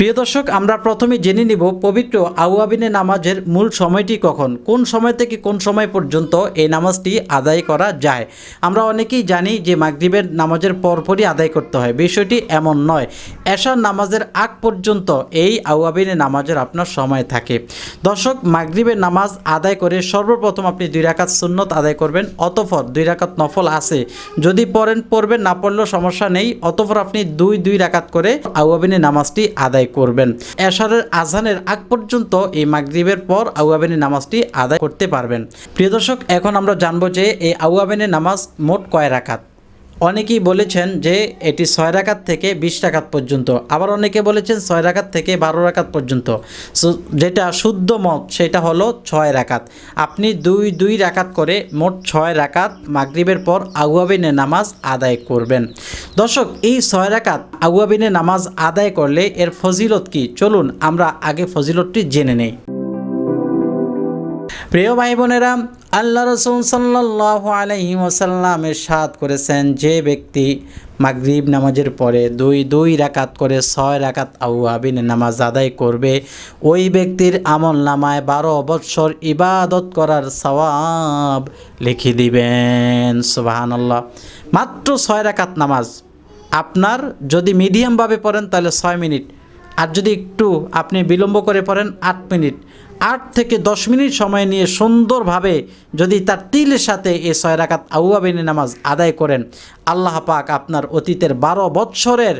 প্রিয় দর্শক, আমরা প্রথমে জেনে নিব পবিত্র আউয়াবিনে নামাজের মূল সময়টি কখন। কোন সময় থেকে কোন সময় পর্যন্ত এই নামাজটি আদায় করা যায়? আমরা অনেকেই জানি যে মাগরিবের নামাজের পরপরই আদায় করতে হয়। বিষয়টি এমন নয়, এশার নামাজের আগ পর্যন্ত এই আউয়াবিনে নামাজের আপনার সময় থাকে। দর্শক, মাগরিবের নামাজ আদায় করে সর্বপ্রথম আপনি দুই রাকাত সুন্নত আদায় করবেন অতফর দুই রাকাত নফল আছে। যদি পড়েন, পড়বেন, না পড়লেও সমস্যা নেই অতফর আপনি দুই দুই রাকাত করে আউয়াবিনে নামাজটি আদায় করবেন। এশারের আজানের আগ পর্যন্ত এই মাগরীবের পর আউয়াবেনি নামাজটি আদায় করতে পারবেন। প্রিয় দর্শক, এখন আমরা জানব যে এই আউয়াবেনি নামাজ মোট কয় রাকাত? অনেকেই বলেছেন যে এটি ছয় রাকাত থেকে বিশ রাকাত পর্যন্ত। আবার অনেকে বলেছেন ছয় রাকাত থেকে বারো রাকাত পর্যন্ত। যেটা শুদ্ধ মত, সেটা হলো ছয় রাকাত। আপনি দুই দুই রাকাত করে মোট ছয় রাকাত মাগরিবের পর আগুয়াবিনে নামাজ আদায় করবেন। দর্শক, এই ছয় রাকাত আগুয়াবিনে নামাজ আদায় করলে এর ফজিলত কি? চলুন আমরা আগে ফজিলতটি জেনে নেই। প্রিয় ভাই বোনেরা, আল্লাহ রসুল সাল্লাহ আলহি ওসাল্লাম এরশাদ করেছেন যে ব্যক্তি মাগরিব নামাজের পরে দুই দুই রাকাত করে ছয় রাকাত আউয়াবিন নামাজ আদায় করবে, ওই ব্যক্তির আমল নামায় বারো বৎসর ইবাদত করার সওয়াব লিখে দিবেন। সুবাহান আল্লাহ মাত্র ছয় রাকাত নামাজ। আপনার যদি মিডিয়ামভাবে পড়েন তাহলে ছয় মিনিট। আর যদি একটু আপনি বিলম্ব করে পড়েন, আট মিনিট। আট থেকে দশ মিনিট সময় নিয়ে সুন্দরভাবে যদি তার তিলের সাথে এ ছয় রাকাত আউয়াবিনী নামাজ আদায় করেন, আল্লাহ পাক আপনার অতীতের বারো বৎসরের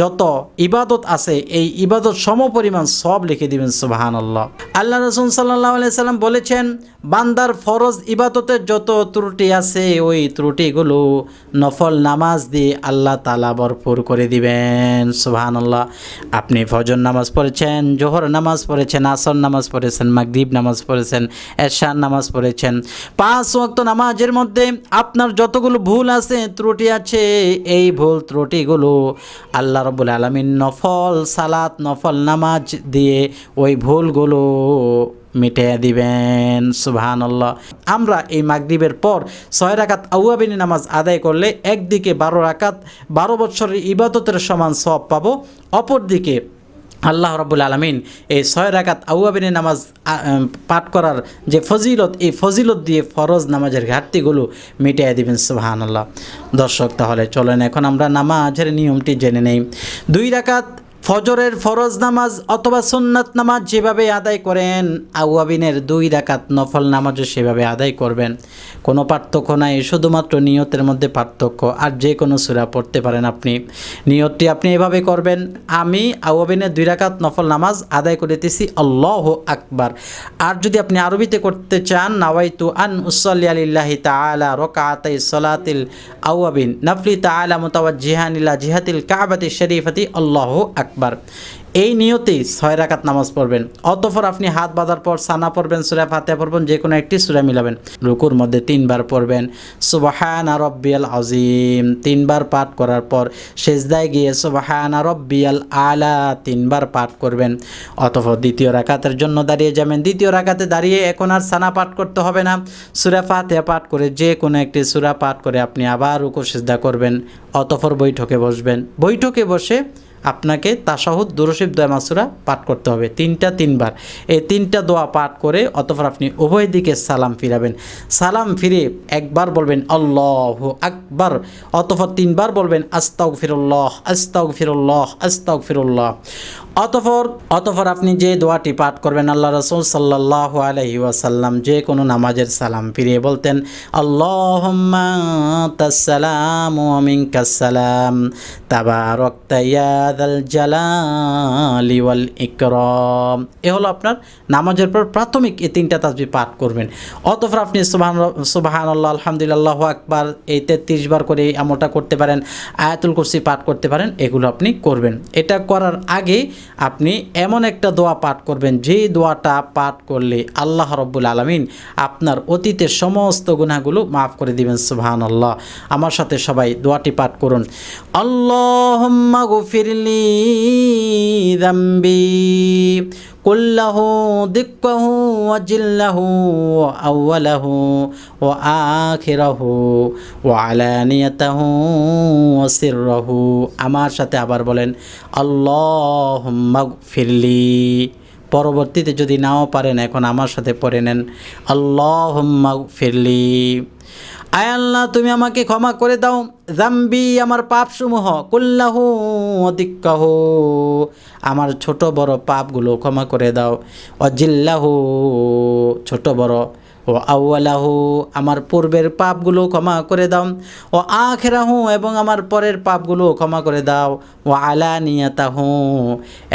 যত ইবাদত আছে, এই ইবাদত সমপরিমাণ সব লিখে দিবেন সুবাহান আল্লাহ আল্লাহ রসুল সাল্লাহ সাল্লাম বলেছেন, বান্দার ফরজ ইবাদতের যত ত্রুটি আছে, ওই ত্রুটিগুলো নফল নামাজ দিয়ে আল্লাহ তালা ভরপুর করে দিবেন সুবাহান আল্লাহ আপনি ফজর নামাজ পড়েছেন, জোহর নামাজ পড়েছেন, আসর নামাজ পড়েছেন মাগরিব নামাজ পড়েছেন এরশান নামাজ পড়েছেন। পাঁচ ওয়াক্ত নামাজের মধ্যে আপনার যতগুলো ভুল আছে, ত্রুটি আছে, এই ভুল ত্রুটিগুলো আল্লাহ রবুল আলমিন নফল সালাত, নফল নামাজ দিয়ে ওই ভুলগুলো মিটিয়ে দিবেন সুবহান আমরা এই মাগরিবের পর ছয় রাকাত আউয়াবিনী নামাজ আদায় করলে একদিকে বারো রাকাত, বারো বছরের ইবাদতের সমান সব পাবো, অপরদিকে আল্লাহ রবুল আলমিন এই ছয় রাকাত আউয়াবিনী নামাজ পাঠ করার যে ফজিলত, এই ফজিলত দিয়ে ফরজ নামাজের ঘাটতিগুলো মিটিয়ে দেবেন সুবাহান আল্লাহ দর্শক, তাহলে চলেন, এখন আমরা নামাজের নিয়মটি জেনে নেই। দুই রাকাত ফজরের ফরজ নামাজ অথবা সুন্নাত নামাজ যেভাবে আদায় করেন, আউয়াবিনের দুই রাকাত নফল নামাজও সেভাবে আদায় করবেন। কোনো পার্থক্য নাই, শুধুমাত্র নিয়তের মধ্যে পার্থক্য। আর যে কোনো সুরা পড়তে পারেন আপনি। নিয়তটি আপনি এভাবে করবেন, আমি আউয়াবিনের দুই রাকাত নফল নামাজ আদায় করিতেছি, আল্লাহ আকবার। আর যদি আপনি আরবিতে করতে চান, নাওয়াইতু আন উসল্লি আলিল্লাহি তাআলা রকাতাই সলাতিল আউয়াবিন। নাফলি তাআলা মুতাওয়াজ্জিহানিলা জিহাতিল কাবাতি শরীফাতি, আল্লাহ আকবার। এই নিয়তেই ছয় রাকাত নামাজ পড়বেন। অতঃপর আপনি হাত বাঁধার পর সানা পড়বেন, সুরা ফাতেহা পড়বেন যে কোনো একটি সুরা মিলাবেন। রুকুর মধ্যে তিনবার পড়বেন। সুবাহানা রব্বিয়াল আজিম তিনবার পাঠ করার পর সেজদায় গিয়ে সুবাহানা রব্বিয়াল আলা তিনবার পাঠ করবেন। অতঃপর দ্বিতীয় রাকাতের জন্য দাঁড়িয়ে যাবেন। দ্বিতীয় রাকাতে দাঁড়িয়ে এখন আর সানা পাঠ করতে হবে না। সুরা ফাতেহা পাঠ করে যে কোনো একটি সুরা পাঠ করে আপনি আবার রুকু, সেজদা করবেন। অতঃপর বৈঠকে বসবেন। বৈঠকে বসে আপনাকে তাসাহুদ দুরশিব দোয়া মাসুরা পাঠ করতে হবে। তিনটা তিনবার। এই তিনটা দোয়া পাঠ করে অতপর আপনি উভয় দিকে সালাম ফিরাবেন। সালাম ফিরে একবার বলবেন আল্লাহ আকবার অতফর তিনবার বলবেন আস্তাউ ফিরুল্লাহ আস্তাউ ফিরুল্লাহ আস্তাউ ফিরুল্লাহ অতঃপর অতঃপর আপনি যে দোয়াটি পাঠ করবেন, আল্লাহ রসুল সাল্লাহ আলহি ওয়াসাল্লাম যে কোনো নামাজের সালাম ফিরিয়ে বলতেন জালালি ওয়াল ইকরাম। এ হলো আপনার নামাজের পর প্রাথমিক এই তিনটা তাসবিহ পাঠ করবেন। অতঃপর আপনি সুবহান সুবহান আল্লাহ আলহামদুলিল্লাহ আকবার, এই তেত্রিশ বার করে এই আমলটা করতে পারেন, আয়াতুল কুরসি পাঠ করতে পারেন, এগুলো আপনি করবেন। এটা করার আগে আপনি এমন একটা দোয়া পাঠ করবেন, যে দোয়াটা পাঠ করলে আল্লাহ রব্বুল আলমিন আপনার অতীতের সমস্ত গুণাগুলো মাফ করে দিবেন সুবহান আল্লাহ আমার সাথে সবাই দোয়াটি পাঠ করুন। আল্লাহ গফিরলি ওয়াজিল্লাহু আউয়ালাহু ও আখিরাহু ও আলানিয়াতাহু ও সিররাহু। আমার সাথে আবার বলেন আল্লাহুম্মা ফিরলি পরবর্তীতে যদি নাও পারেন, এখন আমার সাথে পড়ে নেন। আল্লাহুম্মা ফিরলি আয় আল্লাহ, তুমি আমাকে ক্ষমা করে দাও। জাম্বি আমার পাপসমূহ, কুল্লাহু অদিক্কাহ আমার ছোট বড় পাপগুলো ক্ষমা করে দাও। অজিল্লাহু, ছোট বড় ও আউ্লাহু আমার পূর্বের পাপগুলো ক্ষমা করে দাও। ও আখেরাহু, এবং আমার পরের পাপগুলো ক্ষমা করে দাও। ও আলানিয়াতাহু,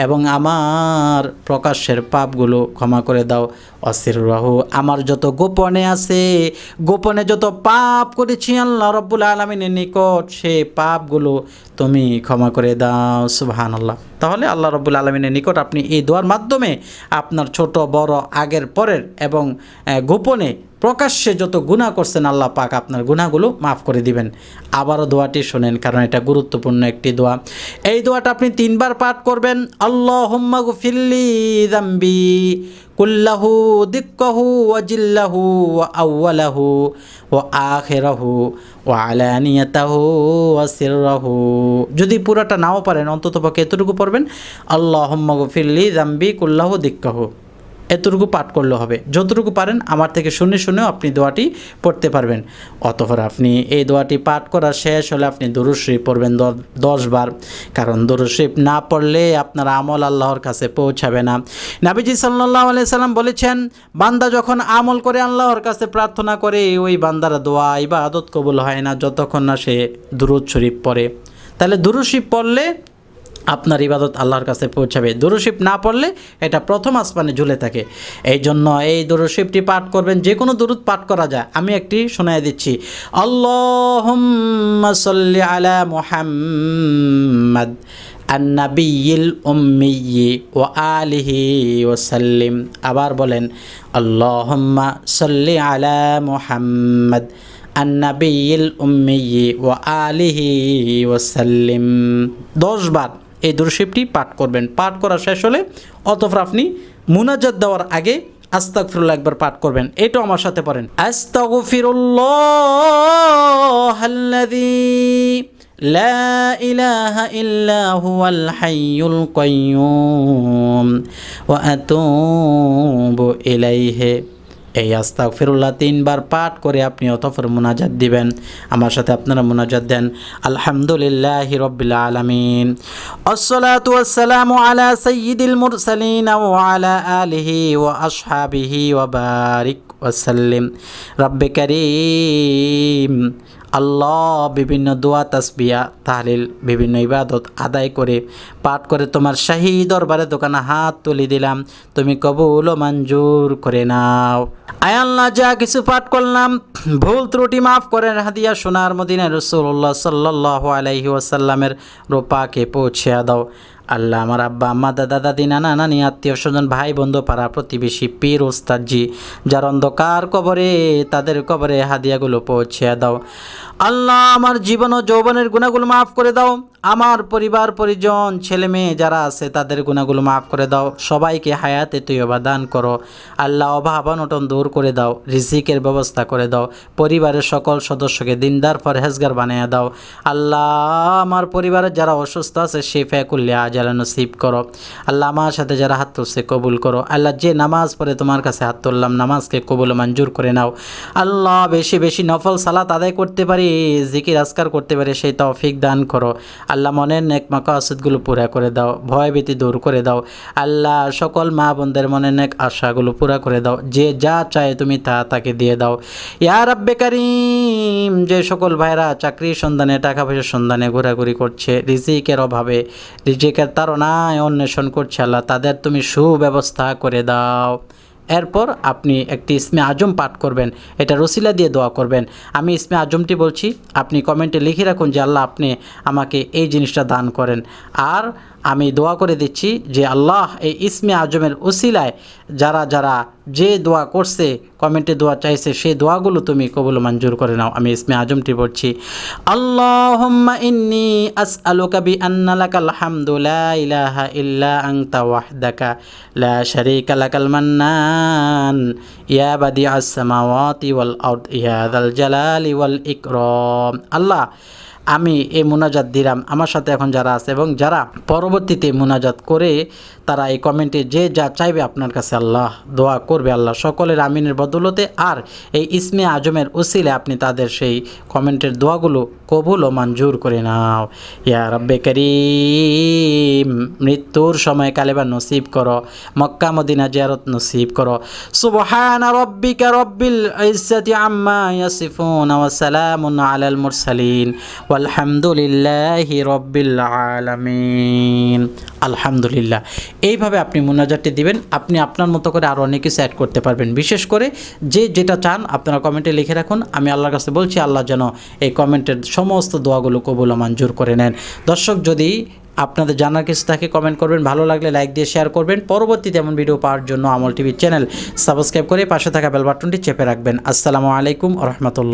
এবং আমার প্রকাশ্যের পাপগুলো ক্ষমা করে দাও। অসির রাহু আমার যত গোপনে আছে, গোপনে যত পাপ করেছি আল্লাহ রব্বুল আলমিনের নিকট, সে পাপগুলো তুমি ক্ষমা করে দাও সুবহান আল্লাহ তাহলে আল্লাহ রবুল আলমিনের নিকট আপনি এই দোয়ার মাধ্যমে আপনার ছোট, বড়, আগের, পরের এবং গোপনে প্রকাশ্যে যত গুণা করছেন, আল্লাহ পাক আপনার গুণাগুলো মাফ করে দিবেন। আবারও দোয়াটি শোনেন, কারণ এটা গুরুত্বপূর্ণ একটি দোয়া। এই দোয়াটা আপনি তিনবার পাঠ করবেন আল্লাহ হোম্মা গুফিল্লি দাম্বি, কুল্লাহু, দিক্কাহু ওয়াজিল্লাহু ওয়া আউ্বালাহু ও আখেরাহু ও আলানিয়াতাহু, ওয়া সিররাহু। যদি পুরাটা নাও পারেন অন্তত পক্ষে এতটুকু পড়বেন আল্লাহ হোম্মা গুফিল্লি দাম্বি, কুল্লাহু, দিক্কাহু। এতটুকু পাঠ করলে হবে। যতটুকু পারেন আমার থেকে শুনে শুনেও আপনি দোয়াটি পড়তে পারবেন। অতঃপর আপনি এই দোয়াটি পাঠ করা শেষ হলে আপনি দুরুশ্রী পড়বেন দশ বার। কারণ দুরুশ্রীপ না পড়লে আপনার আমল আল্লাহর কাছে পৌঁছাবে না। নাবিজি সাল্লাহ সাল্লাম বলেছেন, বান্দা যখন আমল করে আল্লাহর কাছে প্রার্থনা করে, ওই বান্দার দোয়া বা আদত কবুল হয় না যতক্ষণ না সে দুরুদ শরীফ পড়ে। তাহলে দুরুশরীফ পড়লে আপনার ইবাদত আল্লাহর কাছে পৌঁছাবে। দুরুশিপ না পড়লে এটা প্রথম আসমানে ঝুলে থাকে। এই জন্য এই দুরুশিপটি পাঠ করবেন যে কোনো দুরুদ পাঠ করা যায়। আমি একটি শোনায় দিচ্ছি। আল্লাহুম্মা সাল্লি আলা মুহাম্মাদ আন্নাবিয়িল উম্মিয়ি ও আলিহি ওসাল্লিম আবার বলেন, আল্লাহুম্মা সাল্লি আলা মুহাম্মাদ উম্মিয়ি ও আলিহি ওসাল্লিম দশ বার। এই দরশিপটি পাঠ করবেন। পাঠ করা শেষ হলে অতফর আপনি মুনাজাত দেওয়ার আগে আস্তাকফিরুল্লাহ একবার পাঠ করবেন। এটাও আমার সাথে পড়েন। আস্তাগফিরুল্লাহ লা ইলাহা ইল্লা হুয়াল হাইয়ুল কাইয়ুম ওয়া আতুবু ইলাইহি। এই আস্তাক ফিরুল্লাহ তিনবার পাঠ করে আপনি অতফর মোনাজাত দিবেন। আমার সাথে আপনারা মোনাজাত দেন। আলহামদুলিল্লাহ হিরবিল আলমিন। আসসালাতু ওয়াসসালামু আলা সাইয়্যিদিল মুরসালিন ওয়া আলা আলিহি ওয়া আসহাবিহি ওয়া বারিক ওয়াসাল্লিম। রব্বে করিম। আল্লাহ বিভিন্ন দোয়া, তাসবিয়া, তাহলিল, বিভিন্ন ইবাদত আদায় করে, পাঠ করে তোমার শাহী দরবারে দোকানে হাত তুলে দিলাম। তুমি কবুল ও মঞ্জুর করে নাও। আয় আল্লাহ, যা কিছু পাঠ করলাম, ভুল ত্রুটি মাফ করেন, হাদিয়া সোনার মদিনা রসুল্লাহ সাল্লাহ আলাইহি ওয়াসাল্লামের রোপাকে পৌঁছে দাও। আল্লাহ, আমার আব্বা, আম্মা, দাদা, দাদি, নানা, নানি, আত্মীয় স্বজন, ভাই, বন্ধু, পাড়া প্রতিবেশী, পীর, ওস্তাদজি, যার অন্ধকার কবরে তাদের কবরে হাদিয়াগুলো পৌঁছে দাও। আল্লাহ, আমার জীবন ও যৌবনের গুণাগুলো মাফ করে দাও। আমার পরিবার, পরিজন, ছেলে মেয়ে যারা আছে, তাদের গুণাগুলো মাফ করে দাও। সবাইকে হায়াতে তুই দান করো। আল্লাহ, অভাব, অনটন দূর করে দাও। রিজিকের ব্যবস্থা করে দাও। পরিবারের সকল সদস্যকে দিনদার, পরহেজগার বানিয়ে দাও। আল্লাহ, আমার পরিবারের যারা অসুস্থ আছে শিফা করলে আজালা নসিব করো। আল্লাহ আমার সাথে যারা হাত তুলছে কবুল করো। আল্লাহ যে নামাজ পড়ে তোমার কাছে হাত তুললাম, নামাজকে কবুল মঞ্জুর করে নাও। আল্লাহ বেশি বেশি নফল সালাত আদায় করতে পারি, জিকির আজকার করতে পারি, সেই তৌফিক দান করো। আল্লাহ মনের নেক মাকাসুদগুলো পুরা করে দাও ভয়ভীতি দূর করে দাও। আল্লাহ সকল মা বোনদের মনের নেক আশাগুলো পুরা করে দাও। যে যা চায় তুমি তা তাকে দিয়ে দাও। ইয়ার রাব্বে কারিম, যে সকল ভাইরা চাকরির সন্ধানে, টাকা পয়সার সন্ধানে ঘোরাঘুরি করছে, রিজিকের অভাবে, রিজিকের তারনায় অন্বেষণ করছে আল্লাহ, তাদের তুমি সুব্যবস্থা করে দাও। এরপর আপনি একটি ইসমে আজম পাঠ করবেন, এটা রসিলা দিয়ে দোয়া করবেন। আমি ইসমে আজমটি বলছি, আপনি কমেন্টে লিখে রাখুন যে আল্লাহ আপনি আমাকে এই জিনিসটা দান করেন। আর আমি দোয়া করে দিচ্ছি যে আল্লাহ এই ইসমে আজমের উসিলায় যারা যারা যে দোয়া করছে, কমেন্টে দোয়া চাইছে সেই দোয়াগুলো তুমি কবুল মঞ্জুর করে নাও। আমি ইসমে আজমটি পড়ছি ইন্নি আন্না ইলাহা ইল্লা লা মান্নান। আল্লাহ, আমি এই মোনাজাত দিলাম। আমার সাথে এখন যারা আছে এবং যারা পরবর্তীতে মোনাজাত করে তারা এই কমেন্টে যে যা চাইবে আপনার কাছে আল্লাহ দোয়া করবে, আল্লাহ সকলের আমিনের বদলতে। আর এই ইসমে আজমের উসিলে আপনি তাদের সেই কমেন্টের দোয়াগুলো কবুল ও মঞ্জুর করে নাও। ইয়া রব্বে করিম, মৃত্যুর সময় কালেবা নসিব করো, মক্কা মদিনা জিয়ারত নসিব করো। সুবহান রব্বিকা রব্বিল ইজ্জাতি আম্মা ইয়াসিফুন ওয়া সালামুন আলাল মুরসালিন। ওয়ালহামদুলিল্লাহি রব্বিল আলামিন। আলহামদুলিল্লাহ। এইভাবে আপনি মোনাজাতটি দিবেন, আপনি আপনার মতো করে আরও অনেক কিছু অ্যাড করতে পারবেন। বিশেষ করে যে যেটা চান আপনারা কমেন্টে লিখে রাখুন, আমি আল্লাহর কাছে বলছি, আল্লাহ যেন এই কমেন্টের সমস্ত দোয়াগুলো কবুল মঞ্জুর করে নেন। দর্শক, যদি আপনাদের জানার কিছু থাকে কমেন্ট করবেন। ভালো লাগলে লাইক দিয়ে শেয়ার করবেন। পরবর্তীতে এমন ভিডিও পাওয়ার জন্য আমল টিভি চ্যানেল সাবস্ক্রাইব করে পাশে থাকা বেল বাটনটি চেপে রাখবেন। আসসালামু আলাইকুম রহমতুল্লাহ।